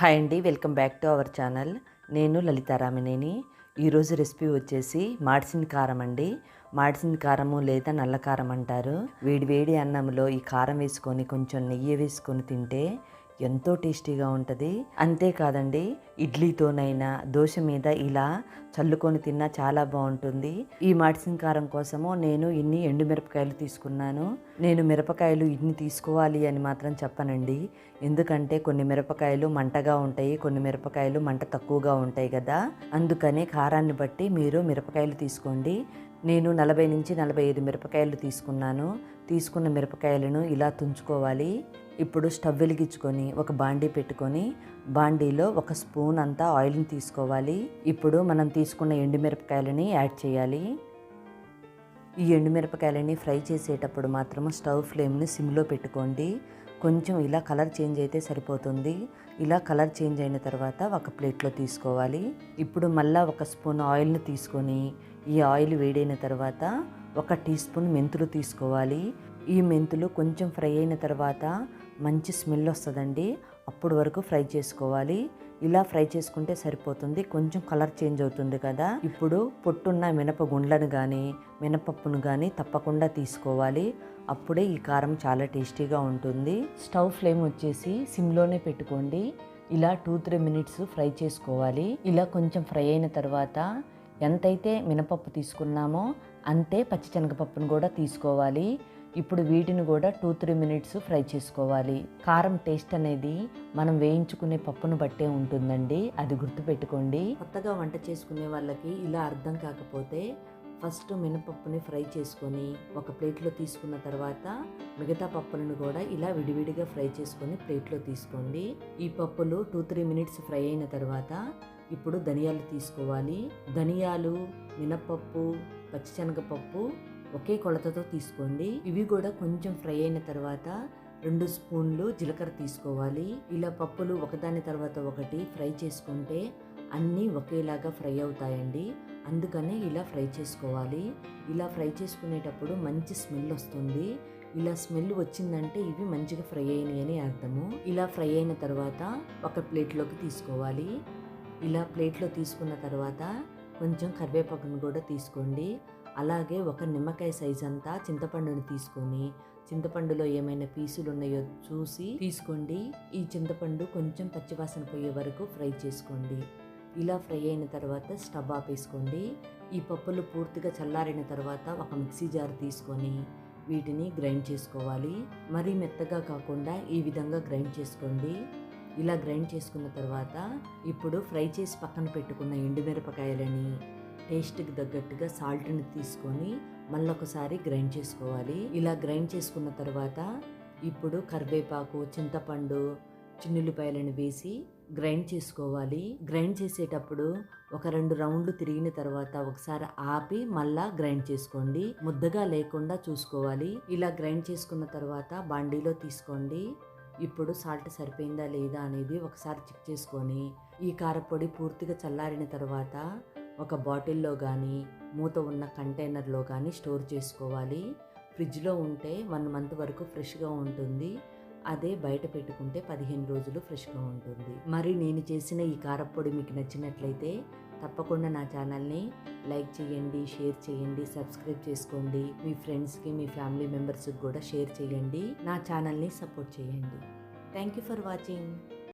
Hi అండి welcome back to our channel. నేను లలితారామినేని ఈరోజు రెసిపీ వచ్చేసి మాడిసిన కారం అండి. మాడిసిన కారము లేదా నల్ల కారం అంటారు. వేడి వేడి అన్నంలో ఈ కారం వేసుకొని కొంచెం నెయ్యి వేసుకొని తింటే ఎంతో టేస్టీగా ఉంటుంది. అంతేకాదండి ఇడ్లీతోనైనా దోశ మీద ఇలా చల్లుకొని తిన్నా చాలా బాగుంటుంది. ఈ మాడిసిన కారం కోసము నేను ఇన్ని ఎండుమిరపకాయలు తీసుకున్నాను. నేను మిరపకాయలు ఇన్ని తీసుకోవాలి అని మాత్రం చెప్పనండి. ఎందుకంటే కొన్ని మిరపకాయలు మంటగా ఉంటాయి కొన్ని మిరపకాయలు మంట తక్కువగా ఉంటాయి కదా. అందుకని కారాన్ని బట్టి మీరు మిరపకాయలు తీసుకోండి. నేను నలభై నుంచి నలభై ఐదు మిరపకాయలు తీసుకున్నాను. తీసుకున్న మిరపకాయలను ఇలా తుంచుకోవాలి. ఇప్పుడు స్టవ్ వెలిగించుకొని ఒక బాండీ పెట్టుకొని బాండీలో ఒక స్పూన్ అంతా ఆయిల్ని తీసుకోవాలి. ఇప్పుడు మనం తీసుకున్న ఎండుమిరపకాయలని యాడ్ చేయాలి. ఈ ఎండుమిరపకాయలని ఫ్రై చేసేటప్పుడు మాత్రం స్టవ్ ఫ్లేమ్ని సిమ్లో పెట్టుకోండి. కొంచెం ఇలా కలర్ చేంజ్ అయితే సరిపోతుంది. ఇలా కలర్ చేంజ్ అయిన తర్వాత ఒక ప్లేట్లో తీసుకోవాలి. ఇప్పుడు మళ్ళీ ఒక స్పూన్ ఆయిల్ని తీసుకొని ఈ ఆయిల్ వేడైన తర్వాత ఒక టీ స్పూన్ మెంతులు తీసుకోవాలి. ఈ మెంతులు కొంచెం ఫ్రై అయిన తర్వాత మంచి స్మెల్ వస్తుందండి. అప్పుడు వరకు ఫ్రై చేసుకోవాలి. ఇలా ఫ్రై చేసుకుంటే సరిపోతుంది. కొంచెం కలర్ చేంజ్ అవుతుంది కదా. ఇప్పుడు పొట్టున్న మినప గుండ్లను కానీ మినపప్పును కానీ తప్పకుండా తీసుకోవాలి. అప్పుడే ఈ కారం చాలా టేస్టీగా ఉంటుంది. స్టవ్ ఫ్లేమ్ వచ్చేసి సిమ్లోనే పెట్టుకోండి. ఇలా టూ త్రీ మినిట్స్ ఫ్రై చేసుకోవాలి. ఇలా కొంచెం ఫ్రై అయిన తర్వాత ఎంతైతే మినపప్పు తీసుకున్నామో అంతే పచ్చిశనగపప్పును కూడా తీసుకోవాలి. ఇప్పుడు వీటిని కూడా టూ త్రీ మినిట్స్ ఫ్రై చేసుకోవాలి. కారం టేస్ట్ అనేది మనం వేయించుకునే పప్పును బట్టే ఉంటుందండి. అది గుర్తుపెట్టుకోండి. కొత్తగా వంట చేసుకునే వాళ్ళకి ఇలా అర్థం కాకపోతే ఫస్ట్ మినపప్పుని ఫ్రై చేసుకొని ఒక ప్లేట్లో తీసుకున్న తర్వాత మిగతా పప్పులను కూడా ఇలా విడివిడిగా ఫ్రై చేసుకొని ప్లేట్లో తీసుకోండి. ఈ పప్పులు టూ త్రీ మినిట్స్ ఫ్రై అయిన తర్వాత ఇప్పుడు ధనియాలు తీసుకోవాలి. ధనియాలు మినపప్పు పచ్చిశనగపప్పు ఒకే కొలతతో తీసుకోండి. ఇవి కూడా కొంచెం ఫ్రై అయిన తర్వాత రెండు స్పూన్లు జీలకర్ర తీసుకోవాలి. ఇలా పప్పులు ఒకదాని తర్వాత ఒకటి ఫ్రై చేసుకుంటే అన్నీ ఒకేలాగా ఫ్రై అవుతాయండి. అందుకనే ఇలా ఫ్రై చేసుకోవాలి. ఇలా ఫ్రై చేసుకునేటప్పుడు మంచి స్మెల్ వస్తుంది. ఇలా స్మెల్ వచ్చిందంటే ఇవి మంచిగా ఫ్రై అయినాయి అని అర్థము. ఇలా ఫ్రై అయిన తర్వాత ఒక ప్లేట్లోకి తీసుకోవాలి. ఇలా ప్లేట్లో తీసుకున్న తర్వాత కొంచెం కరివేపాకును కూడా తీసుకోండి. అలాగే ఒక నిమ్మకాయ సైజ్ అంతా చింతపండుని తీసుకొని చింతపండులో ఏమైనా పీసులు ఉన్నాయో చూసి తీసుకోండి. ఈ చింతపండు కొంచెం పచ్చివాసన పోయే వరకు ఫ్రై చేసుకోండి. ఇలా ఫ్రై అయిన తర్వాత స్టవ్ ఆపేసుకోండి. ఈ పప్పులు పూర్తిగా చల్లారిన తర్వాత ఒక మిక్సీ జార్ తీసుకొని వీటిని గ్రైండ్ చేసుకోవాలి. మరీ మెత్తగా కాకుండా ఈ విధంగా గ్రైండ్ చేసుకోండి. ఇలా గ్రైండ్ చేసుకున్న తర్వాత ఇప్పుడు ఫ్రై చేసి పక్కన పెట్టుకున్న ఎండుమిరపకాయలని టేస్ట్కి తగ్గట్టుగా సాల్ట్ని తీసుకొని మళ్ళొకసారి గ్రైండ్ చేసుకోవాలి. ఇలా గ్రైండ్ చేసుకున్న తర్వాత ఇప్పుడు కరివేపాకు చింతపండు చిన్నుల్లిపాయలను వేసి గ్రైండ్ చేసుకోవాలి. గ్రైండ్ చేసేటప్పుడు ఒక రెండు రౌండ్లు తిరిగిన తర్వాత ఒకసారి ఆపి మళ్ళా గ్రైండ్ చేసుకోండి. ముద్దగా లేకుండా చూసుకోవాలి. ఇలా గ్రైండ్ చేసుకున్న తర్వాత బాండీలో తీసుకోండి. ఇప్పుడు సాల్ట్ సరిపోయిందా లేదా అనేది ఒకసారి చెక్ చేసుకొని ఈ కారపొడి పూర్తిగా చల్లారిన తర్వాత ఒక బాటిల్లో కానీ మూత ఉన్న కంటైనర్లో కానీ స్టోర్ చేసుకోవాలి. ఫ్రిడ్జ్లో ఉంటే వన్ మంత్ వరకు ఫ్రెష్గా ఉంటుంది. అదే బయట పెట్టుకుంటే పదిహేను రోజులు ఫ్రెష్గా ఉంటుంది. మరి నేను చేసిన ఈ కారపొడి మీకు నచ్చినట్లయితే తప్పకుండా నా ఛానల్ని లైక్ చేయండి షేర్ చేయండి సబ్స్క్రైబ్ చేసుకోండి. మీ ఫ్రెండ్స్కి మీ ఫ్యామిలీ మెంబర్స్కి కూడా షేర్ చేయండి. నా ఛానల్ని సపోర్ట్ చేయండి. Thank you for watching.